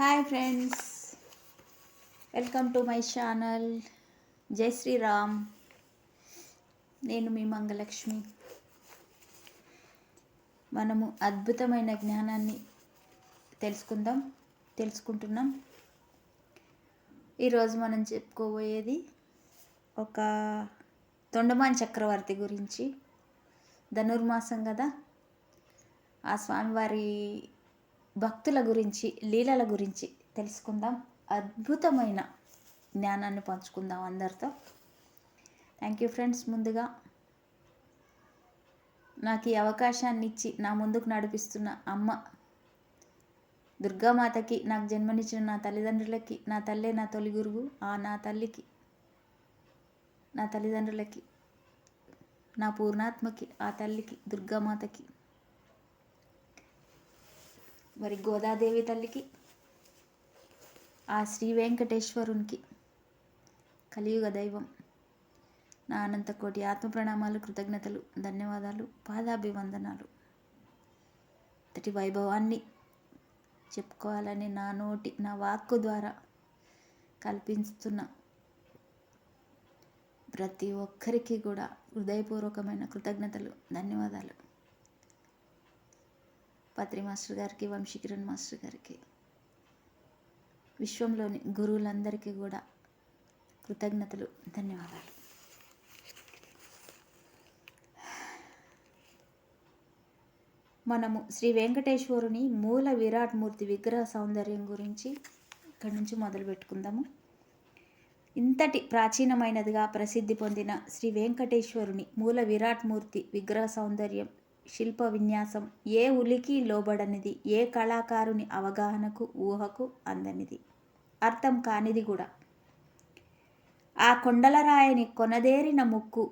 Hi friends. Welcome to my channel. జై శ్రీరామ్. నేను మీ మంగలక్ష్మి. మనము అద్భుతమైన జ్ఞానాన్ని తెలుసుకుందాం తెలుసుకుంటున్నాం. ఈరోజు మనం చెప్పుకోబోయేది ఒక తొండమాన్ చక్రవర్తి గురించి. ధనుర్మాసం కదా. ఆ స్వామివారి భక్తుల గురించి లీలల గురించి తెలుసుకుందాం. అద్భుతమైన జ్ఞానాన్ని పంచుకుందాం అందరితో. థ్యాంక్ యూ ఫ్రెండ్స్ ముందుగా నాకు ఈ అవకాశాన్ని ఇచ్చి నా ముందుకు నడిపిస్తున్న అమ్మ దుర్గామాతకి నాకు జన్మనిచ్చిన నా తల్లిదండ్రులకి నా తల్లే నా తొలి గురువు ఆ నా తల్లికి నా తల్లిదండ్రులకి నా పూర్ణాత్మకి ఆ తల్లికి దుర్గామాతకి మరి గోదాదేవి తల్లికి ఆ శ్రీ వెంకటేశ్వరునికి కలియుగ దైవం నా అనంత కోటి ఆత్మ ప్రణామాలు కృతజ్ఞతలు ధన్యవాదాలు పాదాభివందనాలు. అంతటి వైభవాన్ని చెప్పుకోవాలని నా నోటి నా వాక్కు ద్వారా కల్పిస్తున్న ప్రతి ఒక్కరికి కూడా హృదయపూర్వకమైన కృతజ్ఞతలు ధన్యవాదాలు. పత్రి మాస్టర్ గారికి వంశీకిరణ్ మాస్టర్ గారికి విశ్వంలోని గురువులందరికీ కూడా కృతజ్ఞతలు ధన్యవాదాలు. మనము శ్రీ వెంకటేశ్వరుని మూల విరాట్ మూర్తి విగ్రహ సౌందర్యం గురించి ఇక్కడి నుంచి మొదలు పెట్టుకుందాము. ఇంతటి ప్రాచీనమైనదిగా ప్రసిద్ధి పొందిన శ్రీ వెంకటేశ్వరుని మూల విరాట్ మూర్తి విగ్రహ సౌందర్యం శిల్ప విన్యాసం ఏ ఉలికి లోబడనిది ఏ కళాకారుని అవగాహనకు ఊహకు అందనిది. అర్థం కానిది కూడా. ఆ కొండలరాయని కొనదేరిన ముక్కు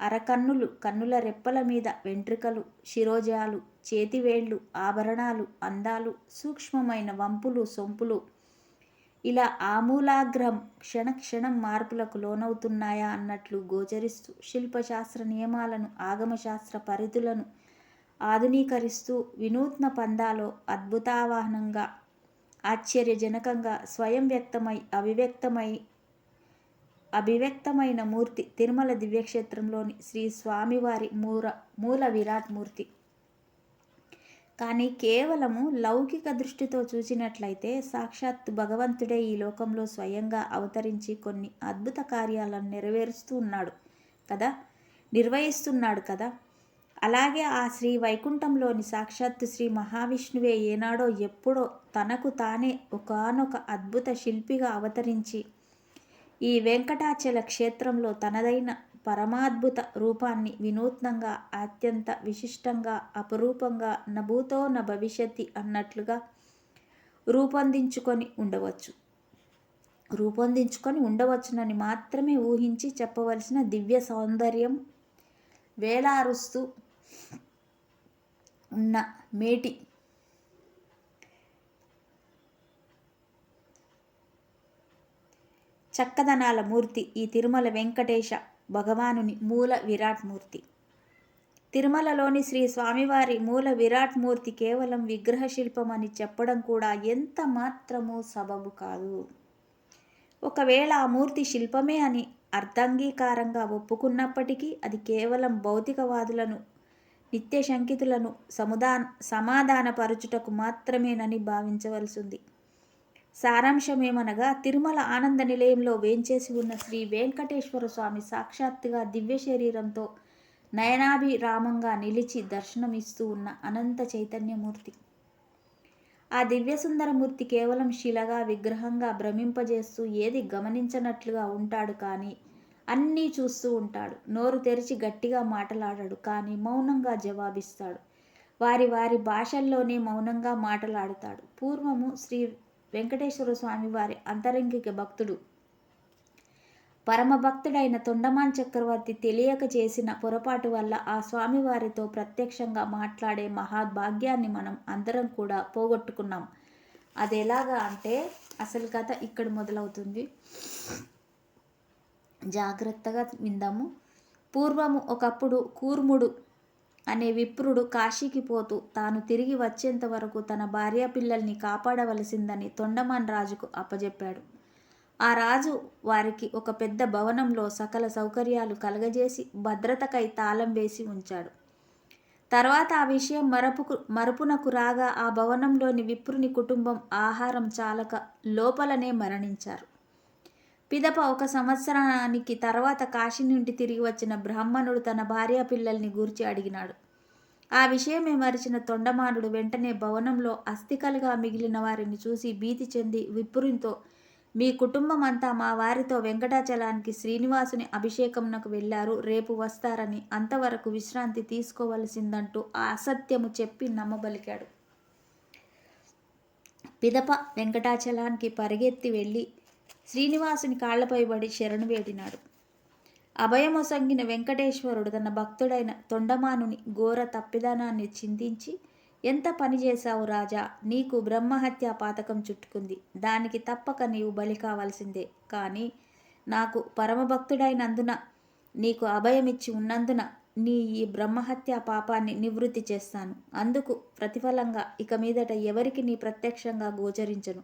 అరకన్నులు కన్నుల రెప్పల మీద వెంట్రుకలు శిరోజాలు చేతివేళ్ళు ఆభరణాలు అందాలు సూక్ష్మమైన వంపులు సొంపులు ఇలా ఆమూలాగ్రహం క్షణ క్షణం మార్పులకు లోనవుతున్నాయా అన్నట్లు గోచరిస్తూ శిల్పశాస్త్ర నియమాలను ఆగమశాస్త్ర పరిధులను ఆధునీకరిస్తూ వినూత్న పందాలో అద్భుతావాహనంగా ఆశ్చర్యజనకంగా స్వయం వ్యక్తమై అభివ్యక్తమై అభివ్యక్తమైన మూర్తి తిరుమల దివ్యక్షేత్రంలోని శ్రీ స్వామివారి మూల మూల విరాట్ మూర్తి. కానీ కేవలము లౌకిక దృష్టితో చూసినట్లయితే సాక్షాత్ భగవంతుడే ఈ లోకంలో స్వయంగా అవతరించి కొన్ని అద్భుత కార్యాలను నెరవేరుస్తూ ఉన్నాడు కదా నిర్వహిస్తున్నాడు కదా. అలాగే ఆ శ్రీ వైకుంఠంలోని సాక్షాత్తు శ్రీ మహావిష్ణువే ఏనాడో ఎప్పుడో తనకు తానే ఒకనొక అద్భుత శిల్పిగా అవతరించి ఈ వెంకటాచల క్షేత్రంలో తనదైన పరమాద్భుత రూపాన్ని వినూత్నంగా అత్యంత విశిష్టంగా అపరూపంగా నభూతో న భవిష్యత్తి అన్నట్లుగా రూపొందించుకొని ఉండవచ్చు. రూపొందించుకొని ఉండవచ్చునని మాత్రమే ఊహించి చెప్పవలసిన దివ్య సౌందర్యం వేలారుస్తూ ఉన్న మేటి. చక్కదనాల మూర్తి ఈ తిరుమల వెంకటేశ భగవానుని మూల విరాట్ మూర్తి. తిరుమలలోని శ్రీ స్వామివారి మూల విరాట్ మూర్తి కేవలం విగ్రహ శిల్పం అని చెప్పడం కూడా ఎంత మాత్రము సబబు కాదు. ఒకవేళ ఆ మూర్తి శిల్పమే అని అర్ధాంగీకారంగా ఒప్పుకున్నప్పటికీ అది కేవలం భౌతికవాదులను నిత్య శంకితులను సముదా సమాధానపరచుటకు మాత్రమేనని భావించవలసింది. సారాంశమేమనగా తిరుమల ఆనంద నిలయంలో వేంచేసి ఉన్న శ్రీ వెంకటేశ్వర స్వామి సాక్షాత్తుగా దివ్య శరీరంతో నయనాభిరామంగా నిలిచి దర్శనమిస్తూ ఉన్న అనంత చైతన్యమూర్తి. ఆ దివ్యసుందరమూర్తి కేవలం శిలగా విగ్రహంగా భ్రమింపజేస్తూ ఏది గమనించనట్లుగా ఉంటాడు కానీ అన్నీ చూస్తూ ఉంటాడు. నోరు తెరిచి గట్టిగా మాటలాడాడు కానీ మౌనంగా జవాబిస్తాడు. వారి వారి భాషల్లోనే మౌనంగా మాటలాడుతాడు. పూర్వము శ్రీ వెంకటేశ్వర స్వామి వారి అంతరంగిక భక్తుడు. పరమభక్తుడైన తొండమాన్ చక్రవర్తి తెలియక చేసిన పొరపాటు వల్ల ఆ స్వామివారితో ప్రత్యక్షంగా మాట్లాడే మహాభాగ్యాన్ని మనం అందరం కూడా పోగొట్టుకున్నాం. అది ఎలాగా అంటే అసలు కథ ఇక్కడ మొదలవుతుంది. జాగ్రత్తగా విందాము. పూర్వము ఒకప్పుడు కూర్ముడు అనే విప్రుడు కాశీకి పోతూ తాను తిరిగి వచ్చేంత వరకు తన భార్య పిల్లల్ని కాపాడవలసిందని తొండమాన్ రాజుకు అప్పజెప్పాడు. ఆ రాజు వారికి ఒక పెద్ద భవనంలో సకల సౌకర్యాలు కలగజేసి భద్రతకై తాళం వేసి ఉంచాడు. తర్వాత ఆ విషయం మరపుకు మరపునకు రాగా ఆ భవనంలోని విప్రుని కుటుంబం ఆహారం చాలక లోపలనే మరణించారు. పిదప ఒక సంవత్సరానికి తర్వాత కాశీ నుండి తిరిగి వచ్చిన బ్రాహ్మణుడు తన భార్య పిల్లల్ని గూర్చి అడిగినాడు. ఆ విషయమే మరిచిన తొండమానుడు వెంటనే భవనంలో అస్థికలుగా మిగిలిన వారిని చూసి భీతి చెంది విప్పురింతో మీ కుటుంబం అంతా మా వారితో వెంకటాచలానికి శ్రీనివాసుని అభిషేకంనకు వెళ్ళారు రేపు వస్తారని అంతవరకు విశ్రాంతి తీసుకోవలసిందంటూ ఆ అసత్యము చెప్పి నమ్మబలికాడు పిదప వెంకటాచలానికి పరిగెత్తి వెళ్ళి శ్రీనివాసుని కాళ్ళపై పడి శరణు వేడినాడు అభయమొసంగిన వెంకటేశ్వరుడు తన భక్తుడైన తొండమానుని ఘోర తప్పిదానాన్ని చిందించి ఎంత పని చేశావు రాజా? నీకు బ్రహ్మహత్య పాతకం చుట్టుకుంది. దానికి తప్పక నీవు బలి కావాల్సిందే. కానీ నాకు పరమభక్తుడైనందున నీకు అభయమిచ్చి ఉన్నందున నీ ఈ బ్రహ్మహత్య పాపాన్ని నివృత్తి చేస్తాను. అందుకు ప్రతిఫలంగా ఇక మీదట ఎవరికి నీ ప్రత్యక్షంగా గోచరించను.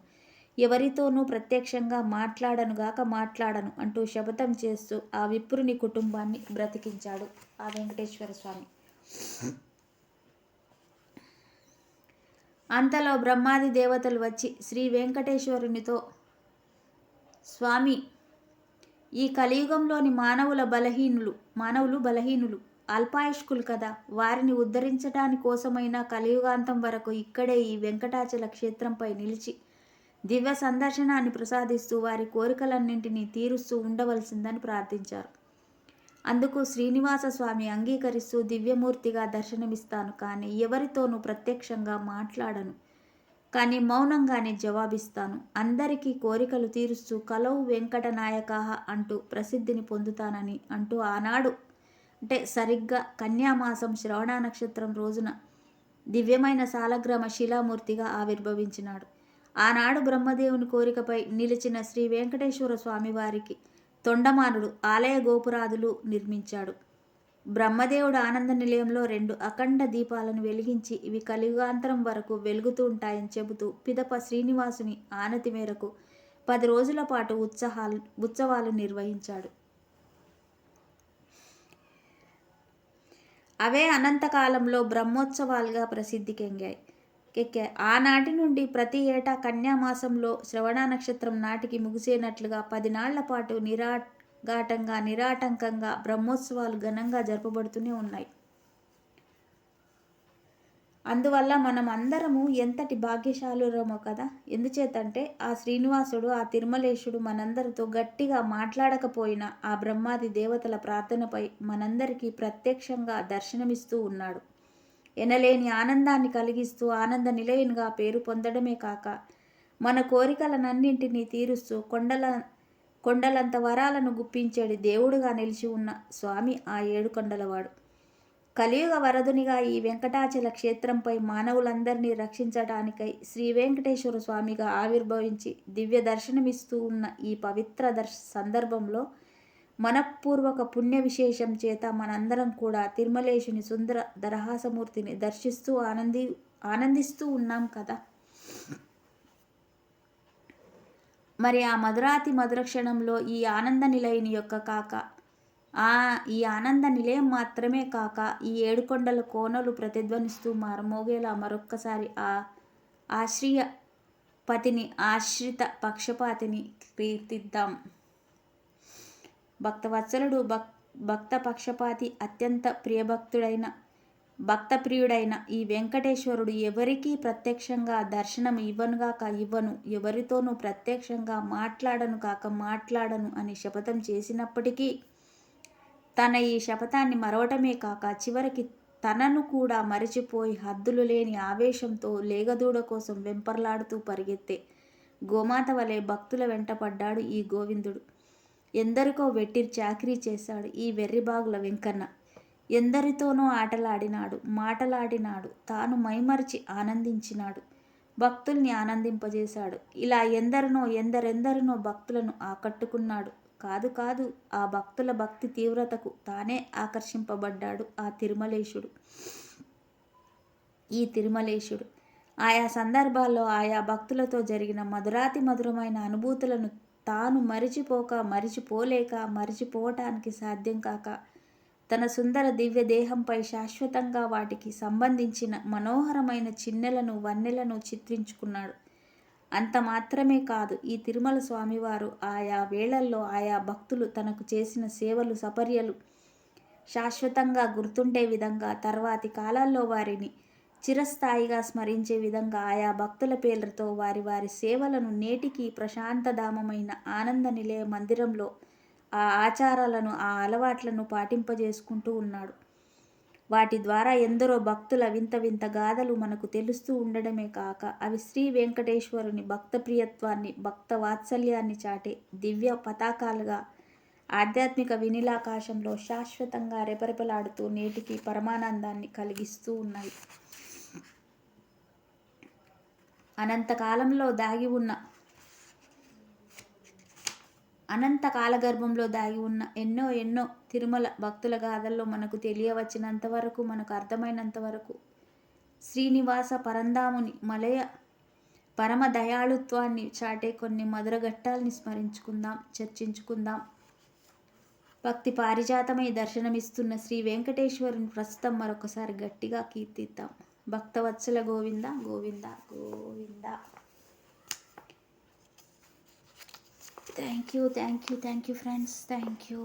ఎవరితోనూ ప్రత్యక్షంగా మాట్లాడనుగాక మాట్లాడను అంటూ శపథం చేస్తూ ఆ విప్రుని కుటుంబాన్ని బ్రతికించాడు ఆ వెంకటేశ్వర స్వామి. అంతలో బ్రహ్మాది దేవతలు వచ్చి శ్రీ వెంకటేశ్వరునితో స్వామి ఈ కలియుగంలోని మానవుల బలహీనులు మానవులు బలహీనులు అల్పాయుష్కులు కదా? వారిని ఉద్ధరించడానికి కోసమైనా కలియుగాంతం వరకు ఇక్కడే ఈ వెంకటాచల క్షేత్రంపై నిలిచి దివ్య సందర్శనాన్ని ప్రసాదిస్తూ వారి కోరికలన్నింటినీ తీరుస్తూ ఉండవలసిందని ప్రార్థించారు. అందుకు శ్రీనివాస స్వామి అంగీకరిస్తూ దివ్యమూర్తిగా దర్శనమిస్తాను కానీ ఎవరితోనూ ప్రత్యక్షంగా మాట్లాడను కానీ మౌనంగానే జవాబిస్తాను. అందరికీ కోరికలు తీరుస్తూ కలవు వెంకటనాయకాహా అంటూ ప్రసిద్ధిని పొందుతానని అంటూ ఆనాడు అంటే సరిగ్గా కన్యామాసం శ్రవణ నక్షత్రం రోజున దివ్యమైన సాలగ్రామ శిలామూర్తిగా ఆవిర్భవించినాడు. ఆనాడు బ్రహ్మదేవుని కోరికపై నిలిచిన శ్రీ వెంకటేశ్వర స్వామివారికి తొండమానుడు ఆలయ గోపురాదులు నిర్మించాడు. బ్రహ్మదేవుడు ఆనంద నిలయంలో రెండు అఖండ దీపాలను వెలిగించి ఇవి కలియుగాంతరం వరకు వెలుగుతూ ఉంటాయని చెబుతూ పిదప శ్రీనివాసుని ఆనతి మేరకు పది రోజుల పాటు ఉత్సహాలు ఉత్సవాలు నిర్వహించాడు. అవే అనంతకాలంలో బ్రహ్మోత్సవాలుగా ప్రసిద్ధికెంగాయి కెక్కా ఆనాటి నుండి ప్రతి ఏటా కన్యామాసంలో శ్రవణ నక్షత్రం నాటికి ముగిసేనట్లుగా పదినాళ్ళ పాటు నిరాఘాటంగా నిరాటంకంగా బ్రహ్మోత్సవాలు ఘనంగా జరపబడుతూనే ఉన్నాయి. అందువల్ల మనం అందరము ఎంతటి భాగ్యశాలురమో కదా! ఎందుచేతంటే ఆ శ్రీనివాసుడు ఆ తిరుమలేశుడు మనందరితో గట్టిగా మాట్లాడకపోయినా ఆ బ్రహ్మాది దేవతల ప్రార్థనపై మనందరికీ ప్రత్యక్షంగా దర్శనమిస్తూ ఉన్నాడు. ఎనలేని ఆనందాన్ని కలిగిస్తూ ఆనంద నిలయంగా పేరు పొందడమే కాక మన కోరికలనన్నింటినీ తీరుస్తూ కొండల కొండలంత వరాలను గుప్పించేడు దేవుడుగా నిలిచి ఉన్న స్వామి ఆ ఏడు కొండలవాడు. కలియుగ వరదునిగా ఈ వెంకటాచల క్షేత్రంపై మానవులందరినీ రక్షించడానికై శ్రీ వెంకటేశ్వర స్వామిగా ఆవిర్భవించి దివ్య దర్శనమిస్తూ ఉన్న ఈ పవిత్ర దర్శ సందర్భంలో మనపూర్వక పుణ్య విశేషం చేత మనందరం కూడా తిరుమలేశుని సుందర దరహాసమూర్తిని దర్శిస్తూ ఆనంది ఆనందిస్తూ ఉన్నాం కదా? మరి ఆ మధురాతి మధుర క్షణంలో ఈ ఆనంద నిలయని యొక్క కాక ఆ ఈ ఆనంద నిలయం మాత్రమే కాక ఈ ఏడుకొండల కోనలు ప్రతిధ్వనిస్తూ మారమోగేలా మరొక్కసారి ఆ ఆశ్రయ పతిని ఆశ్రిత పక్షపాతిని కీర్తిద్దాం. భక్తవత్సలుడు భక్ భక్త పక్షపాతి అత్యంత ప్రియభక్తుడైన భక్తప్రియుడైన ఈ వెంకటేశ్వరుడు ఎవరికీ ప్రత్యక్షంగా దర్శనం ఇవ్వనుగాక ఇవ్వను. ఎవరితోనూ ప్రత్యక్షంగా మాట్లాడను కాక మాట్లాడను అని శపథం చేసినప్పటికీ తన ఈ శపథాన్ని మరవటమే కాక చివరికి తనను కూడా మరిచిపోయి హద్దులు లేని ఆవేశంతో లేగదూడ కోసం వెంపర్లాడుతూ పరిగెత్తే గోమాత వలె భక్తుల వెంటపడ్డాడు ఈ గోవిందుడు. ఎందరికో వెట్టి చాకరీ చేశాడు ఈ వెర్రిబాగుల వెంకన్న. ఎందరితోనో ఆటలాడినాడు మాటలాడినాడు తాను మైమరిచి ఆనందించినాడు భక్తుల్ని ఆనందింపజేశాడు. ఇలా ఎందరినో ఎందరెందరినో భక్తులను ఆకట్టుకున్నాడు. కాదు కాదు ఆ భక్తుల భక్తి తీవ్రతకు తానే ఆకర్షింపబడ్డాడు ఆ తిరుమలేశుడు. ఈ తిరుమలేశుడు. ఆయా సందర్భాల్లో ఆయా భక్తులతో జరిగిన మధురాతి మధురమైన అనుభూతులను తాను మరిచిపోక మరిచిపోలేక మరిచిపోవటానికి సాధ్యం కాక తన సుందర దివ్య దేహంపై శాశ్వతంగా వాటికి సంబంధించిన మనోహరమైన చిన్నెలను వన్నెలను చిత్రించుకున్నాడు. అంత మాత్రమే కాదు ఈ తిరుమల స్వామివారు ఆయా వేళల్లో ఆయా భక్తులు తనకు చేసిన సేవలు సపర్యలు శాశ్వతంగా గుర్తుండే విధంగా తర్వాతి కాలాల్లో వారిని చిరస్థాయిగా స్మరించే విధంగా ఆయా భక్తుల పేర్లతో వారి వారి సేవలను నేటికి ప్రశాంతధామమైన ఆనంద నిలయ మందిరంలో ఆ ఆచారాలను ఆ అలవాట్లను పాటింపజేసుకుంటూ ఉన్నాడు. వాటి ద్వారా ఎందరో భక్తుల వింత వింత గాథలు మనకు తెలుస్తూ ఉండడమే కాక అవి శ్రీ వెంకటేశ్వరుని భక్త ప్రియత్వాన్ని భక్త వాత్సల్యాన్ని చాటే దివ్య పతాకాలుగా ఆధ్యాత్మిక వినిలాకాశంలో శాశ్వతంగా రెపరెపలాడుతూ నేటికి పరమానందాన్ని కలిగిస్తూ ఉన్నాయి అనంతకాలంలో దాగి ఉన్న అనంత కాలగర్భంలో దాగి ఉన్న ఎన్నో ఎన్నో తిరుమల భక్తుల గాథల్లో మనకు తెలియవచ్చినంత వరకు మనకు అర్థమైనంత వరకు శ్రీనివాస పరందాముని మలయ పరమ దయాళుత్వాన్ని చాటే కొన్ని మధుర ఘట్టాల్ని స్మరించుకుందాం చర్చించుకుందాం. భక్తి పారిజాతమై దర్శనమిస్తున్న శ్రీ వెంకటేశ్వరుని ప్రస్తుతం మరొకసారి గట్టిగా కీర్తిద్దాం. Bhaktavatsala Govinda Govinda Govinda. Thank you thank you thank you friends thank you